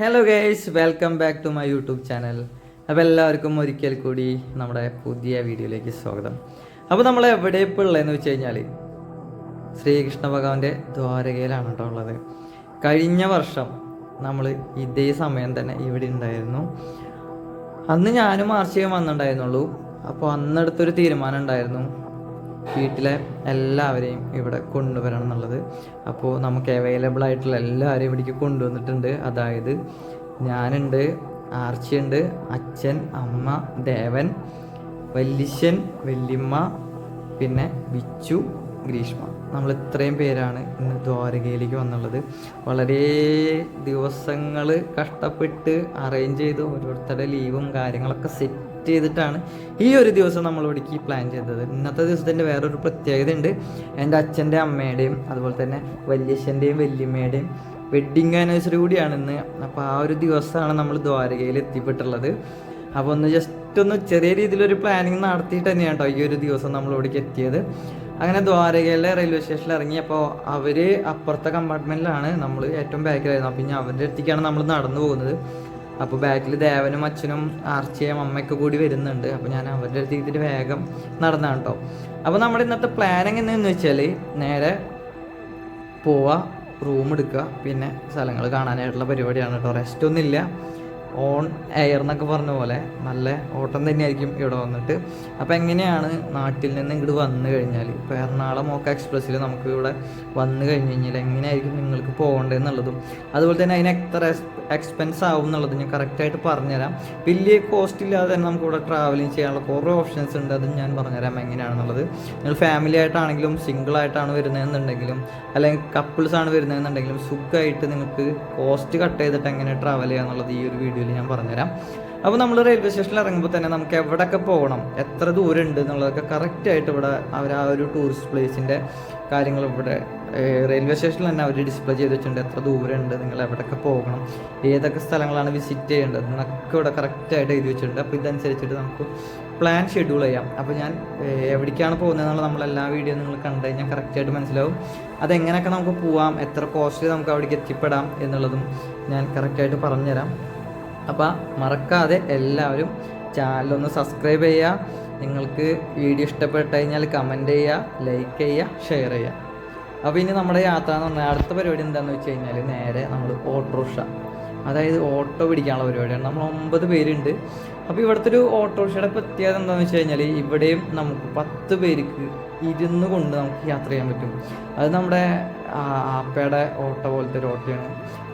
Hello girls welcome back to my YouTube channel അപ്പോൾ എല്ലാവർക്കും ഒരിക്കൽ കൂടി നമ്മുടെ പുതിയ വീഡിയോയിലേക്ക് സ്വാഗതം. അപ്പോൾ നമ്മൾ എവിടെ ഇപ്പോൾ ഉള്ളതെന്ന് വെച്ച് കഴിഞ്ഞാൽ ശ്രീകൃഷ്ണ ഭഗവാന്റെ ദ്വാരകയിലാണ് കേട്ടോ ഉള്ളത്. കഴിഞ്ഞ വർഷം നമ്മൾ ഇതേ സമയം തന്നെ ഇവിടെ ഉണ്ടായിരുന്നു. അന്ന് ഞാനും ആർച്ചയും വന്നിട്ടുണ്ടായിരുന്നുള്ളൂ. അപ്പോൾ അന്നെടുത്തൊരു തീരുമാനം ഉണ്ടായിരുന്നു. വീട്ടിലെ എല്ലാവരെയും ഇവിടെ കൊണ്ടുവരണം എന്നുള്ളത്. അപ്പോൾ നമുക്ക് അവൈലബിൾ ആയിട്ടുള്ള എല്ലാവരെയും ഇവിടേക്ക് കൊണ്ടുവന്നിട്ടുണ്ട്. അതായത് ഞാനുണ്ട് ആർച്ചിയുണ്ട് അച്ഛൻ അമ്മ ദേവൻ വല്യശ്ശൻ വല്യമ്മ പിന്നെ ബിച്ചു ഗ്രീഷ്മ. നമ്മൾ ഇത്രയും പേരാണ് ഇന്ന് ദ്വാരകയിലേക്ക് വന്നുള്ളത്. വളരെ ദിവസങ്ങൾ കഷ്ടപ്പെട്ട് അറേഞ്ച് ചെയ്ത് ഓരോരുത്തരുടെ ലീവും കാര്യങ്ങളൊക്കെ സെറ്റ് ചെയ്തിട്ടാണ് ഈ ഒരു ദിവസം നമ്മൾ ഇവിടേക്ക് പ്ലാൻ ചെയ്തത്. ഇന്നത്തെ ദിവസത്തിന്റെ വേറൊരു പ്രത്യേകത ഉണ്ട് എന്റെ അച്ഛന്റെ അമ്മയുടെയും അതുപോലെ തന്നെ വല്യച്ഛന്റെയും വല്യമ്മയുടെയും വെഡ്ഡിങ് ആനിവേഴ്സറി കൂടിയാണ് ഇന്ന്. അപ്പോൾ ആ ഒരു ദിവസമാണ് നമ്മൾ ദ്വാരകയിൽ എത്തിപ്പെട്ടുള്ളത്. അപ്പോൾ ഒന്ന് ജസ്റ്റ് ഒന്ന് ചെറിയ രീതിയിലൊരു പ്ലാനിങ് നടത്തിയിട്ട് തന്നെയാണ് കേട്ടോ ഈ ഒരു ദിവസം നമ്മൾ ഇവിടേക്ക് എത്തിയത്. അങ്ങനെ ദ്വാരകയിലെ റെയിൽവേ സ്റ്റേഷനിൽ ഇറങ്ങി അപ്പോൾ അവർ അപ്പുറത്തെ കമ്പാർട്ട്മെന്റിലാണ് നമ്മൾ ഏറ്റവും ബാക്കിലായിരുന്നു അപ്പോൾ ഇനി അവരുടെ അടുത്തേക്കാണ് നമ്മൾ നടന്നു പോകുന്നത്. അപ്പോൾ ബാക്കിൽ ദേവനും അച്ഛനും ആർച്ചയും അമ്മയൊക്കെ കൂടി വരുന്നുണ്ട്. അപ്പോൾ ഞാൻ അവരുടെ അടുത്ത് വേഗം നടന്നാണ് കേട്ടോ അപ്പോൾ നമ്മുടെ ഇന്നത്തെ പ്ലാൻ എങ്ങനെയാണെന്ന് വെച്ചാൽ നേരെ പോവുക റൂം എടുക്കുക പിന്നെ സ്ഥലങ്ങൾ കാണാനായിട്ടുള്ള പരിപാടിയാണ് കേട്ടോ റെസ്റ്റ് ഒന്നുമില്ല. ഓൺ എയർ എന്നൊക്കെ പറഞ്ഞ പോലെ നല്ല ഓട്ടം തന്നെയായിരിക്കും ഇവിടെ വന്നിട്ട്. അപ്പോൾ എങ്ങനെയാണ് നാട്ടിൽ നിന്ന് ഇങ്ങോട്ട് വന്നു കഴിഞ്ഞാൽ ഇപ്പോൾ എറണാകുളം ഓക്ക എക്സ്പ്രസ്സിൽ നമുക്ക് ഇവിടെ വന്നു കഴിഞ്ഞ് കഴിഞ്ഞാൽ എങ്ങനെയായിരിക്കും നിങ്ങൾക്ക് പോകേണ്ടതെന്നുള്ളതും അതുപോലെ തന്നെ അതിന് എത്ര എക്സ്പെൻസ് ആവും എന്നുള്ളത് ഞാൻ കറക്റ്റായിട്ട് പറഞ്ഞുതരാം. വലിയ കോസ്റ്റ് ഇല്ലാതെ തന്നെ നമുക്ക് ഇവിടെ ട്രാവലിംഗ് ചെയ്യാനുള്ള കുറേ ഓപ്ഷൻസ് ഉണ്ട് അതും ഞാൻ പറഞ്ഞുതരാം എങ്ങനെയാണെന്നുള്ളത്. നിങ്ങൾ ഫാമിലി ആയിട്ടാണെങ്കിലും സിംഗിൾ ആയിട്ടാണ് വരുന്നതെന്നുണ്ടെങ്കിലും അല്ലെങ്കിൽ കപ്പിൾസ് ആണ് വരുന്നതെന്നുണ്ടെങ്കിലും സുഖമായിട്ട് നിങ്ങൾക്ക് കോസ്റ്റ് കട്ട് ചെയ്തിട്ട് എങ്ങനെ ട്രാവൽ ചെയ്യാന്നുള്ളത് ഈ ഒരു വീഡിയോയിൽ ഞാൻ പറഞ്ഞുതരാം. അപ്പോൾ നമ്മൾ റെയിൽവേ സ്റ്റേഷനിൽ ഇറങ്ങുമ്പോൾ തന്നെ നമുക്ക് എവിടെയൊക്കെ പോകണം എത്ര ദൂരം ഉണ്ട് എന്നുള്ളതൊക്കെ കറക്റ്റായിട്ട് ഇവിടെ അവർ ആ ഒരു ടൂറിസ്റ്റ് പ്ലേസിന്റെ കാര്യങ്ങൾ ഇവിടെ റെയിൽവേ സ്റ്റേഷനിൽ തന്നെ അവർ ഡിസ്പ്ലേ ചെയ്ത് വെച്ചിട്ടുണ്ട്. എത്ര ദൂരം ഉണ്ട് നിങ്ങൾ എവിടെയൊക്കെ പോകണം ഏതൊക്കെ സ്ഥലങ്ങളാണ് വിസിറ്റ് ചെയ്യേണ്ടത് എന്നൊക്കെ ഇവിടെ കറക്റ്റായിട്ട് എഴുതി വെച്ചിട്ടുണ്ട്. അപ്പോൾ ഇതനുസരിച്ചിട്ട് നമുക്ക് പ്ലാൻ ഷെഡ്യൂൾ ചെയ്യാം. അപ്പോൾ ഞാൻ എവിടേക്കാണ് പോകുന്നത് എന്നുള്ള നമ്മൾ എല്ലാ വീഡിയോ നിങ്ങൾ കണ്ടു കഴിഞ്ഞാൽ കറക്റ്റായിട്ട് മനസ്സിലാവും. അതെങ്ങനെയൊക്കെ നമുക്ക് പോവാം എത്ര കോസ്റ്റ് നമുക്ക് അവിടേക്ക് എത്തിപ്പെടാം എന്നുള്ളതും ഞാൻ കറക്റ്റായിട്ട് പറഞ്ഞുതരാം. അപ്പോൾ മറക്കാതെ എല്ലാവരും ചാനലൊന്ന് സബ്സ്ക്രൈബ് ചെയ്യുക നിങ്ങൾക്ക് വീഡിയോ ഇഷ്ടപ്പെട്ട് കഴിഞ്ഞാൽ കമന്റ് ചെയ്യുക ലൈക്ക് ചെയ്യുക ഷെയർ ചെയ്യുക അപ്പോൾ ഇനി നമ്മുടെ യാത്ര എന്ന് പറഞ്ഞാൽ അടുത്ത പരിപാടി എന്താണെന്ന് വെച്ച് കഴിഞ്ഞാൽ നേരെ നമ്മൾ ഓട്ടോറിക്ഷ. അതായത് ഓട്ടോ പിടിക്കാനുള്ള പരിപാടിയാണ്. നമ്മൾ ഒമ്പത് പേരുണ്ട്. അപ്പോൾ ഇവിടുത്തെ ഒരു ഓട്ടോറിക്ഷയുടെ പ്രത്യേകത എന്താണെന്ന് വെച്ച് കഴിഞ്ഞാൽ ഇവിടെയും നമുക്ക് പത്ത് പേർക്ക് ഇരുന്ന് കൊണ്ട് നമുക്ക് യാത്ര ചെയ്യാൻ പറ്റും. അത് നമ്മുടെ ആപ്പയുടെ ഓട്ടോ പോലത്തെ ഒരു ഓട്ടോയാണ്.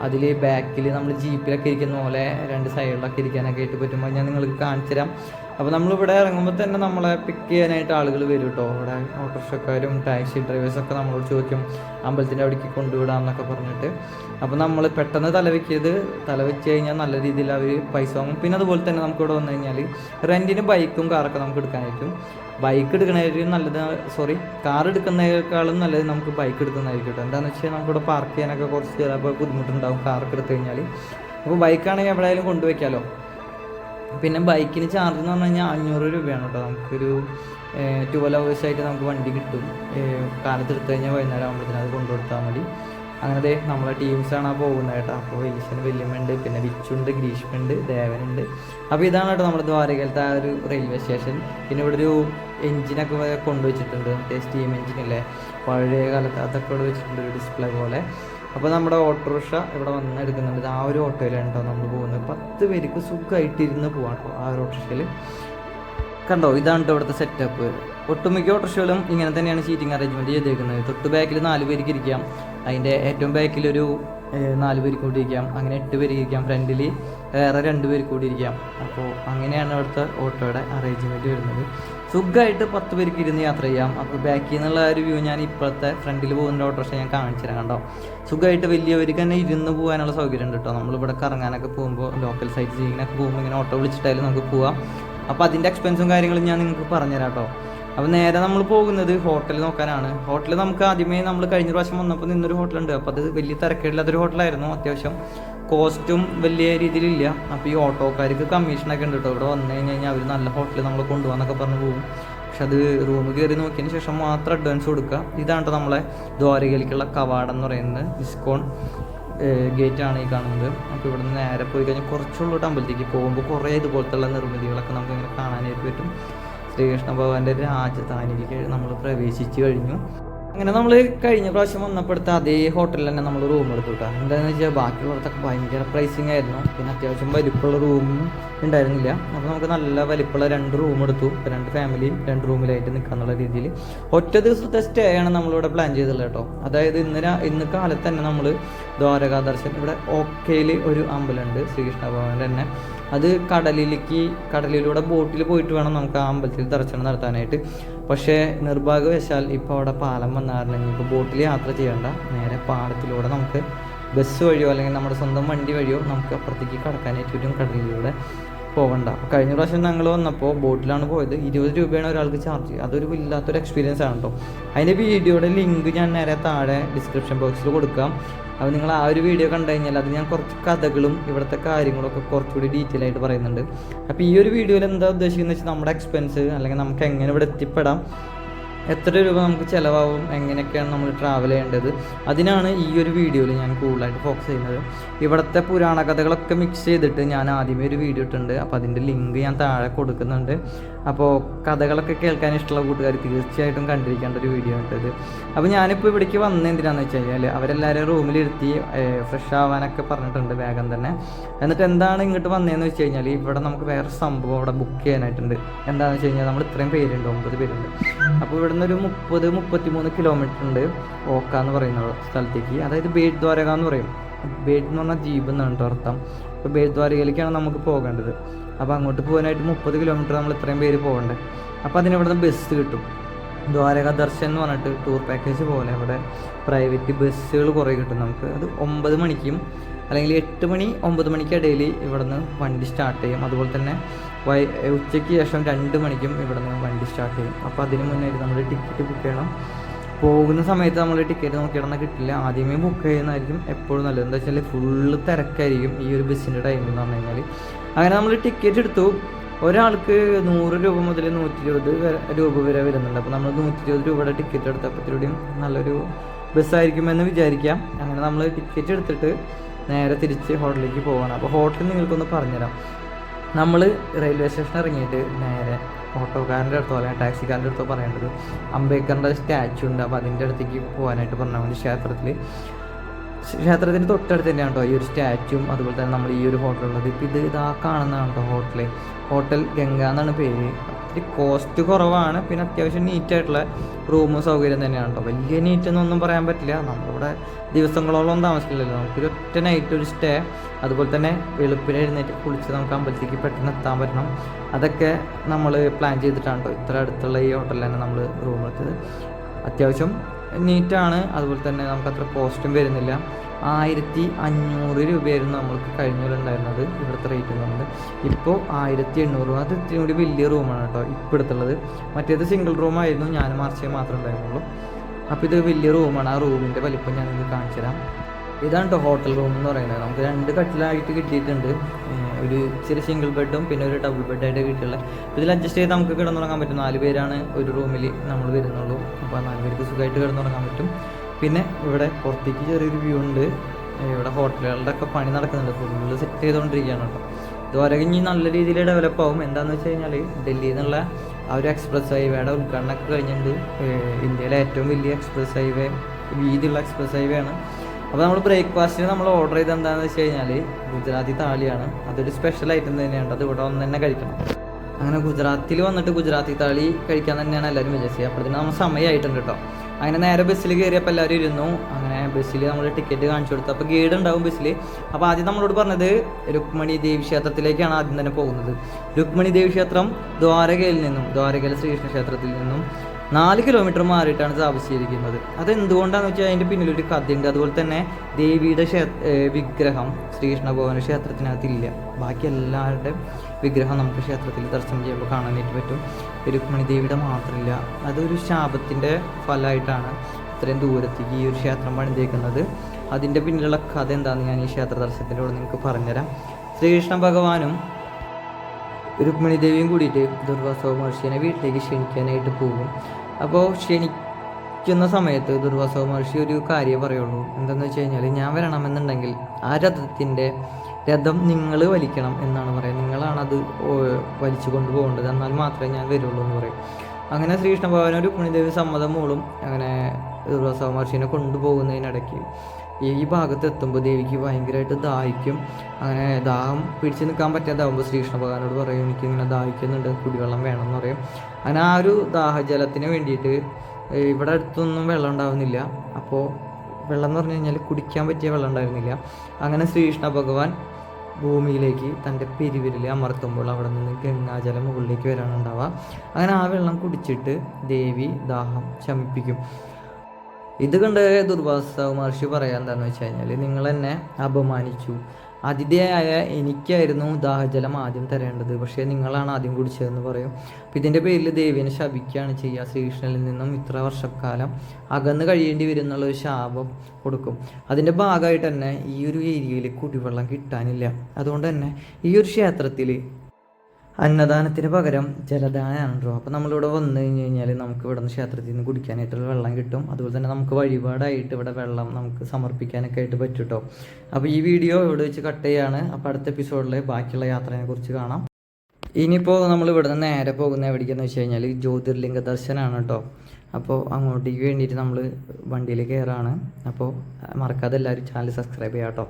അതിൽ ബാക്കിൽ നമ്മൾ ജീപ്പിലൊക്കെ ഇരിക്കുന്ന പോലെ രണ്ട് സൈഡിലൊക്കെ ഇരിക്കാനൊക്കെ ആയിട്ട് പറ്റുമ്പോൾ ഞാൻ നിങ്ങൾക്ക് കാണിച്ചു തരാം അപ്പോൾ നമ്മളിവിടെ ഇറങ്ങുമ്പോൾ തന്നെ നമ്മളെ പിക്ക് ചെയ്യാനായിട്ട് ആളുകൾ വരും കേട്ടോ ഇവിടെ ഓട്ടോറിക്ഷക്കാരും ടാക്സി ഡ്രൈവേഴ്സൊക്കെ നമ്മളോട് ചോദിക്കും അമ്പലത്തിന്റെ അവിടേക്ക് കൊണ്ടുവിടാം എന്നൊക്കെ പറഞ്ഞിട്ട്. അപ്പോൾ നമ്മൾ പെട്ടെന്ന് തലവെക്കിയത് തലവെച്ച് കഴിഞ്ഞാൽ നല്ല രീതിയിൽ അവർ പൈസ വാങ്ങും. പിന്നെ അതുപോലെ തന്നെ നമുക്ക് ഇവിടെ വന്നു കഴിഞ്ഞാൽ റെന്റിന് ബൈക്കും കാറൊക്കെ നമുക്ക് എടുക്കാനായിരിക്കും. ബൈക്ക് എടുക്കണമായിരിക്കും നല്ലത്. സോറി കാർ എടുക്കുന്നതിനേക്കാളും നല്ലത് നമുക്ക് ബൈക്ക് എടുക്കുന്നതായിരിക്കും കേട്ടോ എന്താണെന്ന് വെച്ചാൽ നമുക്കിവിടെ പാർക്ക് ചെയ്യാനൊക്കെ കുറച്ച് ചിലപ്പോൾ ബുദ്ധിമുട്ടുണ്ടാകും കാറൊക്കെ എടുത്തു കഴിഞ്ഞാൽ അപ്പോൾ ബൈക്കാണെങ്കിൽ എവിടെയായാലും കൊണ്ടുവയ്ക്കാമല്ലോ പിന്നെ ബൈക്കിന് ചാർജ് എന്ന് പറഞ്ഞു കഴിഞ്ഞാൽ അഞ്ഞൂറ് രൂപയാണ് കേട്ടോ നമുക്കൊരു ട്വൽവ് ആയിട്ട് നമുക്ക് വണ്ടി കിട്ടും. കാലത്ത് എടുത്തു കഴിഞ്ഞാൽ വൈകുന്നേരം ആകുമ്പോഴത്തേനും അത് കൊണ്ടുകൊടുത്താൽ മതി. അങ്ങനെ ദേ നമ്മളെ ടീംസാണ് ആ പോകുന്നത് കേട്ടോ. അപ്പോൾ വലിയച്ഛന് വല്യമ്മുണ്ട് പിന്നെ വിച്ചുണ്ട് ഗ്രീഷ്മുണ്ട് ദേവനുണ്ട്. അപ്പോൾ ഇതാണ് കേട്ടോ നമ്മുടെ ദ്വാരകയിലത്തെ ആ ഒരു റെയിൽവേ സ്റ്റേഷൻ പിന്നെ ഇവിടെ ഒരു എഞ്ചിനൊക്കെ കൊണ്ടുവച്ചിട്ടുണ്ട്. മറ്റേ സ്റ്റീം എഞ്ചിനല്ലേ പഴയ കാലത്ത് അതൊക്കെ ഇവിടെ വെച്ചിട്ടുണ്ട് ഒരു ഡിസ്പ്ലേ പോലെ. അപ്പോൾ നമ്മുടെ ഓട്ടോറിക്ഷ ഇവിടെ വന്ന് എടുക്കുന്നുണ്ട്. ആ ഒരു ഓട്ടോയിലാണ് കേട്ടോ നമ്മൾ പോകുന്നത്. പത്ത് പേർക്ക് സുഖമായിട്ട് ഇരുന്ന് പോകാം കേട്ടോ ആ ഒരു ഓട്ടോറിക്ഷയിൽ കണ്ടോ? ഇതാണ് കേട്ടോ ഇവിടുത്തെ സെറ്റപ്പ് ഒട്ടുമിക്ക ഓട്ടോറിക്ഷകളും ഇങ്ങനെ തന്നെയാണ് സീറ്റിംഗ് അറേഞ്ച്മെന്റ് ചെയ്തേക്കുന്നത്. തൊട്ട് ബാക്കിൽ നാല് പേർക്ക് ഇരിക്കാം. അതിന്റെ ഏറ്റവും ബാക്കിലൊരു നാല് പേർക്ക് കൂടി ഇരിക്കാം. അങ്ങനെ എട്ട് പേർക്ക് ഇരിക്കാം. ഫ്രണ്ടിൽ വേറെ രണ്ട് പേര് കൂടി ഇരിക്കാം. അപ്പോൾ അങ്ങനെയാണ് അവിടുത്തെ ഓട്ടോയുടെ അറേഞ്ച്മെന്റ് വരുന്നത്. സുഖമായിട്ട് പത്ത് പേർക്ക് ഇരുന്ന് യാത്ര ചെയ്യാം. അപ്പോൾ ബാക്കിൽ നിന്നുള്ള ഒരു വ്യൂ ഞാൻ ഇപ്പോഴത്തെ ഫ്രണ്ടിൽ പോകുന്ന ഓട്ടോറിക്ഷ ഞാൻ കാണിച്ചു തരാം കേട്ടോ സുഖമായിട്ട് വലിയവർക്ക് തന്നെ ഇരുന്ന് പോകാനുള്ള സൗകര്യം ഉണ്ട് കേട്ടോ. നമ്മളിവിടെ കറങ്ങാനൊക്കെ പോകുമ്പോൾ ലോക്കൽ സൈറ്റ് സീങ്ങിനൊക്കെ പോകുമ്പോൾ ഇങ്ങനെ ഓട്ടോ വിളിച്ചിട്ടായാലും നമുക്ക് പോവാം. അപ്പോൾ അതിന്റെ എക്സ്പെൻസും കാര്യങ്ങളും ഞാൻ നിങ്ങൾക്ക് പറഞ്ഞുതരാം കേട്ടോ. അപ്പോൾ നേരെ നമ്മൾ പോകുന്നത് ഹോട്ടൽ നോക്കാനാണ്. ഹോട്ടൽ നമുക്ക് ആദ്യമേ നമ്മൾ കഴിഞ്ഞ പ്രാവശ്യം വന്നപ്പോൾ നിന്നൊരു ഹോട്ടലുണ്ട്. അപ്പോൾ അത് വലിയ തിരക്കേടില്ലാത്തൊരു ഹോട്ടലായിരുന്നു അത്യാവശ്യം. കോസ്റ്റും വലിയ രീതിയിലില്ല. അപ്പോൾ ഈ ഓട്ടോക്കാർക്ക് കമ്മീഷനൊക്കെ ഉണ്ട് കേട്ടോ. ഇവിടെ വന്നു കഴിഞ്ഞ് കഴിഞ്ഞാൽ അവർ നല്ല ഹോട്ടൽ നമ്മൾ കൊണ്ടുപോകാന്നൊക്കെ പറഞ്ഞു പോകും. പക്ഷെ അത് റൂം കയറി നോക്കിയതിന് ശേഷം മാത്രം അഡ്വാൻസ് കൊടുക്കുക. ഇതാണ് നമ്മളെ ദ്വാരകയിലേക്കുള്ള കവാടം എന്ന് പറയുന്നത്. ഡിസ്കോൺ ആണ് ഈ കാണുന്നത്. അപ്പോൾ ഇവിടെ നിന്ന് നേരെ പോയി കഴിഞ്ഞാൽ കുറച്ചുള്ളൂട്ട് അമ്പലത്തേക്ക് പോകുമ്പോൾ കുറേ ഇതുപോലത്തുള്ള നിർമ്മിതികളൊക്കെ നമുക്ക് ഇങ്ങനെ കാണാനായിട്ട് പറ്റും. ശ്രീകൃഷ്ണ ഭഗവാന്റെ രാജധാനിയിലേക്ക് നമ്മൾ പ്രവേശിച്ചു കഴിഞ്ഞു. അങ്ങനെ നമ്മൾ കഴിഞ്ഞ പ്രാവശ്യം വന്നപ്പോഴത്തെ അതേ ഹോട്ടലിൽ തന്നെ നമ്മൾ റൂം എടുത്തു കിട്ടാം എന്താണെന്ന് വെച്ചാൽ ബാക്കിയുള്ളവർക്കൊക്കെ ഭയങ്കര പ്രൈസിങ് ആയിരുന്നു. പിന്നെ അത്യാവശ്യം വലിപ്പമുള്ള റൂമും ഉണ്ടായിരുന്നില്ല. അപ്പോൾ നമുക്ക് നല്ല വലിപ്പമുള്ള രണ്ട് റൂം എടുത്തു. രണ്ട് ഫാമിലിയും രണ്ട് റൂമിലായിട്ട് നിൽക്കാന്നുള്ള രീതിയിൽ. ഒറ്റ ദിവസത്തെ സ്റ്റേ ആണ് നമ്മളിവിടെ പ്ലാൻ ചെയ്തിട്ടുള്ളത് കേട്ടോ അതായത് ഇന്ന് ഇന്ന് കാലത്ത് തന്നെ നമ്മൾ ദ്വാരകാ ദർശൻ ഇവിടെ ഓക്കയിൽ ഒരു അമ്പലമുണ്ട് ശ്രീകൃഷ്ണ ഭഗവാന്റെ തന്നെ. അത് കടലിലേക്ക് കടലിലൂടെ ബോട്ടിൽ പോയിട്ട് വേണം നമുക്ക് ആ അമ്പലത്തിൽ ദർശനം നടത്താനായിട്ട്. പക്ഷേ നിർഭാഗ്യവശാൽ ഇപ്പോൾ അവിടെ പാലം വന്നാറില്ല നിങ്ങൾക്ക് ബോട്ടിൽ യാത്ര ചെയ്യേണ്ട. നേരെ പാലത്തിലൂടെ നമുക്ക് ബസ് വഴിയോ അല്ലെങ്കിൽ നമ്മുടെ സ്വന്തം വണ്ടി വഴിയോ നമുക്ക് അപ്പുറത്തേക്ക് കടക്കാനായിട്ട് പറ്റും കടലിലൂടെ. പോകണ്ട. കഴിഞ്ഞ പ്രാവശ്യം ഞങ്ങൾ വന്നപ്പോൾ ബോട്ടിലാണ് പോയത്. ഇരുപത് രൂപയാണ് ഒരാൾക്ക് ചാർജ് അതൊരു ഇല്ലാത്തൊരു എക്സ്പീരിയൻസ് ആണ് കേട്ടോ അതിന്റെ വീഡിയോയുടെ ലിങ്ക് ഞാൻ നേരെ താഴെ ഡിസ്ക്രിപ്ഷൻ ബോക്സിൽ കൊടുക്കാം. അപ്പോൾ നിങ്ങൾ ആ ഒരു വീഡിയോ കണ്ടു കഴിഞ്ഞാൽ അത് ഞാൻ കുറച്ച് കഥകളും ഇവിടുത്തെ കാര്യങ്ങളൊക്കെ കുറച്ചുകൂടി ഡീറ്റെയിൽ ആയിട്ട് പറയുന്നുണ്ട്. അപ്പോൾ ഈ ഒരു വീഡിയോയിൽ എന്താ ഉദ്ദേശിക്കുന്നത് വെച്ചാൽ നമ്മുടെ എക്സ്പെൻസ് അല്ലെങ്കിൽ നമുക്ക് എങ്ങനെ ഇവിടെ എത്തിപ്പെടാം? എത്ര രൂപ നമുക്ക് ചിലവാകും? എങ്ങനെയൊക്കെയാണ് നമ്മൾ ട്രാവൽ ചെയ്യേണ്ടത്? അതിനാണ് ഈ ഒരു വീഡിയോയിൽ ഞാൻ കൂടുതലായിട്ട് ഫോക്കസ് ചെയ്യുന്നത്. ഇവിടുത്തെ പുരാണ കഥകളൊക്കെ മിക്സ് ചെയ്തിട്ട് ഞാൻ ആദ്യമേ ഒരു വീഡിയോ ഇട്ടുണ്ട് അപ്പോൾ അതിന്റെ ലിങ്ക് ഞാൻ താഴെ കൊടുക്കുന്നുണ്ട്. അപ്പോൾ കഥകളൊക്കെ കേൾക്കാൻ ഇഷ്ടമുള്ള കൂട്ടുകാർ തീർച്ചയായിട്ടും കണ്ടിരിക്കേണ്ട ഒരു വീഡിയോ ഉണ്ടത് അപ്പോൾ ഞാനിപ്പോൾ ഇവിടേക്ക് വന്നത് എന്തിനാന്ന് വെച്ച് കഴിഞ്ഞാൽ അവരെല്ലാവരും റൂമിലിരുത്തി ഫ്രഷ് ആവാനൊക്കെ പറഞ്ഞിട്ടുണ്ട് വേഗം തന്നെ. എന്നിട്ട് എന്താണ് ഇങ്ങോട്ട് വന്നതെന്ന് വെച്ച് കഴിഞ്ഞാൽ ഇവിടെ നമുക്ക് വേറെ സംഭവം അവിടെ ബുക്ക് ചെയ്യാനായിട്ടുണ്ട്. എന്താണെന്ന് വെച്ച് കഴിഞ്ഞാൽ നമ്മൾ ഇത്രയും പേരുണ്ട് ഒമ്പത് പേരുണ്ട്. അപ്പോൾ ഇവിടുന്ന് ഒരു മുപ്പത് മുപ്പത്തി മൂന്ന് കിലോമീറ്റർ ഉണ്ട് ഓക്ക എന്ന് പറയുന്ന സ്ഥലത്തേക്ക്. അതായത് ബേഡ് ദ്വാരക എന്ന് പറയും. ബേഡ് എന്ന് പറഞ്ഞാൽ ജീപ്പ് എന്നാണ് അർത്ഥം. അപ്പോൾ ബേഡ് ദ്വാരകയിലേക്കാണ് നമുക്ക് പോകേണ്ടത്. അപ്പോൾ അങ്ങോട്ട് പോകാനായിട്ട് മുപ്പത് കിലോമീറ്റർ നമ്മൾ ഇത്രയും പേര് പോകണ്ടേ അപ്പോൾ അതിനവിടുന്ന് ബസ് കിട്ടും. ദ്വാരക ദർശൻ എന്ന് പറഞ്ഞിട്ട് ടൂർ പാക്കേജ് പോലെ ഇവിടെ പ്രൈവറ്റ് ബസ്സുകൾ കുറേ കിട്ടും നമുക്ക്. അത് ഒമ്പത് മണിക്കും അല്ലെങ്കിൽ എട്ട് മണി ഒമ്പത് മണിക്കിടയിൽ ഇവിടുന്ന് വണ്ടി സ്റ്റാർട്ട് ചെയ്യും. അതുപോലെ തന്നെ വൈ ഉച്ചയ്ക്ക് ശേഷം രണ്ട് മണിക്കും ഇവിടെ നിന്ന് വണ്ടി സ്റ്റാർട്ട് ചെയ്യും. അപ്പോൾ അതിന് മുന്നായിട്ട് നമ്മൾ ടിക്കറ്റ് ബുക്ക് ചെയ്യണം. പോകുന്ന സമയത്ത് നമ്മൾ ടിക്കറ്റ് നോക്കിയിടന്ന കിട്ടില്ല. ആദ്യമേ ബുക്ക് ചെയ്യുന്നതായിരിക്കും എപ്പോഴും നല്ലത്. എന്താ വെച്ചാൽ ഫുള്ള് തിരക്കായിരിക്കും ഈ ഒരു ബസ്സിന്റെ ടൈമിൽ എന്ന് പറഞ്ഞു കഴിഞ്ഞാൽ അങ്ങനെ നമ്മൾ ടിക്കറ്റ് എടുത്തു. ഒരാൾക്ക് നൂറ് രൂപ മുതൽ നൂറ്റി ഇരുപത് രൂപ വരെ വരുന്നുണ്ട്. അപ്പോൾ നമ്മൾ നൂറ്റി ഇരുപത് രൂപയുടെ ടിക്കറ്റ് എടുത്തപ്പോഴത്തേക്കും നല്ലൊരു ബസ്സായിരിക്കുമെന്ന് വിചാരിക്കാം. അങ്ങനെ നമ്മൾ ടിക്കറ്റ് എടുത്തിട്ട് നേരെ തിരിച്ച് ഹോട്ടലിലേക്ക് പോകണം അപ്പോൾ ഹോട്ടൽ നിങ്ങൾക്കൊന്ന് പറഞ്ഞുതരാം. നമ്മൾ റെയിൽവേ സ്റ്റേഷൻ ഇറങ്ങിയിട്ട് നേരെ ഓട്ടോക്കാരന്റെ അടുത്തോ അല്ലെങ്കിൽ ടാക്സിക്കാരന്റെ അടുത്തോ പറയേണ്ടത് അംബേദ്കറിന്റെ സ്റ്റാച്ചു ഉണ്ട്. അപ്പോൾ അതിന്റെ അടുത്തേക്ക് പോകാനായിട്ട് പറഞ്ഞാൽ മതി ക്ഷേത്രത്തിൽ ക്ഷേത്രത്തിന്റെ തൊട്ടടുത്ത് തന്നെയാണ് കേട്ടോ ഈ ഒരു സ്റ്റാച്ചും അതുപോലെ തന്നെ നമ്മൾ ഈ ഒരു ഹോട്ടലുള്ളത് ഇപ്പം ഇത് ഇതാ കാണുന്നതാണ് കേട്ടോ ഹോട്ടൽ ഹോട്ടൽ ഗംഗ എന്നാണ് പേര്. ഇത്തിരി കോസ്റ്റ് കുറവാണ്. പിന്നെ അത്യാവശ്യം നീറ്റായിട്ടുള്ള റൂമും സൗകര്യം തന്നെയാണ് കേട്ടോ വലിയ നീറ്റ് എന്നൊന്നും പറയാൻ പറ്റില്ല. നമ്മളിവിടെ ദിവസങ്ങളോളം താമസിക്കില്ലല്ലോ. നമുക്കൊരു ഒറ്റ നൈറ്റ് ഒരു സ്റ്റേ അതുപോലെ തന്നെ വെളുപ്പിന് എഴുന്നേറ്റ് കുളിച്ച് നമുക്ക് അമ്പലത്തിലേക്ക് പെട്ടെന്ന് എത്താൻ പറ്റണം. അതൊക്കെ നമ്മൾ പ്ലാൻ ചെയ്തിട്ടാണ് കേട്ടോ ഇത്ര അടുത്തുള്ള ഈ ഹോട്ടലിൽ തന്നെ നമ്മൾ റൂം എടുത്തത്. അത്യാവശ്യം നീറ്റാണ് അതുപോലെ തന്നെ നമുക്ക് അത്ര കോസ്റ്റും വരുന്നില്ല. ആയിരത്തി അഞ്ഞൂറ് രൂപയായിരുന്നു നമ്മൾക്ക് കഴിഞ്ഞുണ്ടായിരുന്നത് ഇവിടുത്തെ റേറ്റ് എന്ന് പറയുന്നത് ഇപ്പോൾ ആയിരത്തി എണ്ണൂറ് രൂപ. അത് ഇത്തിരി കൂടി വലിയ റൂമാണ് കേട്ടോ ഇപ്പോൾ എടുത്തുള്ളത്. മറ്റേത് സിംഗിൾ റൂമായിരുന്നു ഞാൻ മാർച്ചേ മാത്രമേ ഉണ്ടായിരുന്നുള്ളൂ. അപ്പോൾ ഇത് വലിയ റൂമാണ് ആ റൂമിന്റെ വലിപ്പം നിങ്ങൾക്ക് കാണിച്ചു തരാം. ഇതാണ് കേട്ടോ ഹോട്ടൽ റൂം എന്ന് പറയുന്നത്. നമുക്ക് രണ്ട് കട്ടിലായിട്ട് കിട്ടിയിട്ടുണ്ട്. ഒരു ചെറിയ സിംഗിൾ ബെഡും പിന്നെ ഒരു ഡബിൾ ബെഡായിട്ട് കിട്ടിയുള്ള. ഇതിൽ അഡ്ജസ്റ്റ് ചെയ്ത് നമുക്ക് കിടന്നുറങ്ങാൻ പറ്റും. നാല് പേരാണ് ഒരു റൂമിൽ നമ്മൾ വരുന്നുള്ളൂ. അപ്പോൾ നാല് പേർക്ക് സുഖമായിട്ട് കിടന്നുറങ്ങാൻ പറ്റും. പിന്നെ ഇവിടെ പുറത്തേക്ക് ചെറിയൊരു വ്യൂ ഉണ്ട്. ഇവിടെ ഹോട്ടലുകളുടെ ഒക്കെ പണി നടക്കുന്നുണ്ട്. ഫുള്ള് സെറ്റ് ചെയ്തുകൊണ്ടിരിക്കുകയാണ് കേട്ടോ. ഇതുവരെ ഇനി നല്ല രീതിയിൽ ഡെവലപ്പ് ആവും. എന്താണെന്ന് വെച്ച് കഴിഞ്ഞാൽ ഡൽഹിയിൽ നിന്നുള്ള ആ ഒരു എക്സ്പ്രസ് ഹൈവേയുടെ ഉദ്ഘാടനമൊക്കെ കഴിഞ്ഞിട്ടുണ്ട്. ഇന്ത്യയിലെ ഏറ്റവും വലിയ എക്സ്പ്രസ് ഹൈവേ വീതിയുള്ള എക്സ്പ്രസ് ഹൈവേ ആണ്. അപ്പോൾ നമ്മൾ ബ്രേക്ക്ഫാസ്റ്റിന് നമ്മൾ ഓർഡർ ചെയ്ത് എന്താണെന്ന് വെച്ച് കഴിഞ്ഞാൽ ഗുജറാത്തി താളിയാണ്. അതൊരു സ്പെഷ്യൽ ഐറ്റം തന്നെയാണ്. അത് ഇവിടെ ഒന്ന് തന്നെ കഴിക്കണം. അങ്ങനെ ഗുജറാത്തിൽ വന്നിട്ട് ഗുജറാത്തി താളി കഴിക്കാൻ തന്നെയാണ് എല്ലാവരും വിചാരിച്ചത്. അപ്പോഴത്തേനും നമ്മൾ സമയമായിട്ടുണ്ട് കേട്ടോ. അങ്ങനെ നേരെ ബസ്സിൽ കയറിയപ്പോൾ എല്ലാവരും ഇരുന്നു. അങ്ങനെ ബസ്സിൽ നമ്മൾ ടിക്കറ്റ് കാണിച്ചു കൊടുത്തു. അപ്പോൾ ഗൈഡ് ഉണ്ടാവും ബസ്സിൽ അപ്പോൾ ആദ്യം നമ്മളോട് പറഞ്ഞത് രുക്മണി ദേവി ക്ഷേത്രത്തിലേക്കാണ് ആദ്യം തന്നെ പോകുന്നത്. രുക്മണി ദേവി ക്ഷേത്രം ദ്വാരകയിൽ നിന്നും ദ്വാരകയിലെ ശ്രീകൃഷ്ണ ക്ഷേത്രത്തിൽ നിന്നും നാല് കിലോമീറ്റർ മാറിയിട്ടാണ് താമസിച്ചിരിക്കുന്നത്. അതെന്തുകൊണ്ടാണെന്ന് വെച്ചാൽ അതിന്റെ പിന്നിലൊരു കഥയുണ്ട്. അതുപോലെ തന്നെ ദേവിയുടെ വിഗ്രഹം ശ്രീകൃഷ്ണ ഭവന ക്ഷേത്രത്തിനകത്തില്ല. ബാക്കി എല്ലാവരുടെയും വിഗ്രഹം നമുക്ക് ക്ഷേത്രത്തിൽ ദർശനം ചെയ്യുമ്പോൾ കാണാനായിട്ട് പറ്റും. രുക്മിണി ദേവിയുടെ മാത്രമില്ല അതൊരു ശാപത്തിന്റെ ഫലമായിട്ടാണ് ഇത്രയും ദൂരത്തേക്ക് ഈ ഒരു ക്ഷേത്രം പണിതേക്കുന്നത്. അതിന്റെ പിന്നിലുള്ള കഥ എന്താണെന്ന് ഞാൻ ഈ ക്ഷേത്ര ദർശനത്തിലൂടെ നിങ്ങൾക്ക് പറഞ്ഞുതരാം. ശ്രീകൃഷ്ണ ഭഗവാനും രുക്മിണി ദേവിയും കൂടിയിട്ട് ദുർവാസവ മഹർഷിനെ വീട്ടിലേക്ക് ക്ഷണിക്കാനായിട്ട് പോകും. അപ്പോൾ ക്ഷണിക്കുന്ന സമയത്ത് ദുർവാസവ മഹർഷി ഒരു കാര്യം പറയുള്ളൂ. എന്താണെന്ന് വെച്ച് കഴിഞ്ഞാൽ ഞാൻ വരണമെന്നുണ്ടെങ്കിൽ ആ രഥത്തിന്റെ രഥം നിങ്ങൾ വലിക്കണം എന്നാണ് പറയുന്നത്. നിങ്ങളാണ് അത് വലിച്ചു കൊണ്ടുപോകേണ്ടത് എന്നാൽ മാത്രമേ ഞാൻ വരുള്ളൂ എന്ന് പറയും. അങ്ങനെ ശ്രീകൃഷ്ണ ഭഗവാനും രുക്മിണിദേവി സമ്മതം മൂളും. അങ്ങനെ ദുർവാസവ മഹർഷിനെ കൊണ്ടുപോകുന്നതിനിടയ്ക്ക് ഈ ഭാഗത്ത് എത്തുമ്പോൾ ദേവിക്ക് ഭയങ്കരമായിട്ട് ദാഹിക്കും. അങ്ങനെ ദാഹം പിടിച്ച് നിൽക്കാൻ പറ്റാതാവുമ്പോൾ ശ്രീകൃഷ്ണ ഭഗവാനോട് പറയും എനിക്ക് ഇങ്ങനെ ദാഹിക്കുന്നുണ്ട് കുടിവെള്ളം വേണം എന്ന് പറയും. അങ്ങനെ ആ ഒരു ദാഹജലത്തിന് വേണ്ടിയിട്ട് ഇവിടെ അടുത്തൊന്നും വെള്ളം ഉണ്ടാവുന്നില്ല. അപ്പോൾ വെള്ളം എന്ന് പറഞ്ഞു കഴിഞ്ഞാൽ കുടിക്കാൻ പറ്റിയ വെള്ളം ഉണ്ടായിരുന്നില്ല. അങ്ങനെ ശ്രീകൃഷ്ണ ഭഗവാൻ ഭൂമിയിലേക്ക് തന്റെ പെരുവിരൽ അമർത്തുമ്പോൾ അവിടെ നിന്ന് ഗംഗാജലം മുകളിലേക്ക് വരാനുണ്ടാവുക. അങ്ങനെ ആ വെള്ളം കുടിച്ചിട്ട് ദേവി ദാഹം ശമിപ്പിക്കും. ഇത് കണ്ട് ദുർവാസ മഹർഷി പറയാൻ എന്താണെന്ന് വെച്ച് കഴിഞ്ഞാൽ നിങ്ങൾ എന്നെ അപമാനിച്ചു. അതിഥിയായ എനിക്കായിരുന്നു ദാഹജലം ആദ്യം തരേണ്ടത്. പക്ഷേ നിങ്ങളാണ് ആദ്യം കുടിച്ചതെന്ന് പറയും. അപ്പം ഇതിന്റെ പേരിൽ ദേവിനെ ശപിക്കുകയാണ് ചെയ്യുക. ശ്രീകൃഷ്ണനിൽ നിന്നും ഇത്ര വർഷക്കാലം അകന്ന് കഴിയേണ്ടി വരും എന്നുള്ള ഒരു ശാപം കൊടുക്കും. അതിന്റെ ഭാഗമായിട്ട് തന്നെ ഈ ഒരു ഏരിയയിൽ കുടിവെള്ളം കിട്ടാനില്ല. അതുകൊണ്ട് തന്നെ ഈ ഒരു ക്ഷേത്രത്തിൽ അന്നദാനത്തിന് പകരം ജലദാനമാണല്ലോ അപ്പോൾ നമ്മളിവിടെ വന്നു കഴിഞ്ഞ് കഴിഞ്ഞാൽ നമുക്ക് ഇവിടെ നിന്ന് ക്ഷേത്രത്തിൽ നിന്ന് കുടിക്കാനായിട്ടുള്ള വെള്ളം കിട്ടും. അതുപോലെ തന്നെ നമുക്ക് വഴിപാടായിട്ട് ഇവിടെ വെള്ളം നമുക്ക് സമർപ്പിക്കാനൊക്കെ ആയിട്ട് പറ്റും കേട്ടോ അപ്പോൾ ഈ വീഡിയോ ഇവിടെ വെച്ച് കട്ട് ചെയ്യാണ്. അപ്പോൾ അടുത്ത എപ്പിസോഡിൽ ബാക്കിയുള്ള യാത്രയെക്കുറിച്ച് കാണാം. ഇനിയിപ്പോൾ നമ്മൾ ഇവിടെ നിന്ന് നേരെ പോകുന്ന എവിടേക്കെന്ന് വെച്ച് കഴിഞ്ഞാൽ ജ്യോതിർലിംഗ ദർശനമാണ് കേട്ടോ അപ്പോൾ അങ്ങോട്ടേക്ക് വേണ്ടിയിട്ട് നമ്മൾ വണ്ടിയിൽ കയറാണ് അപ്പോൾ മറക്കാതെ എല്ലാവരും ചാനൽ സബ്സ്ക്രൈബ് ചെയ്യാം കേട്ടോ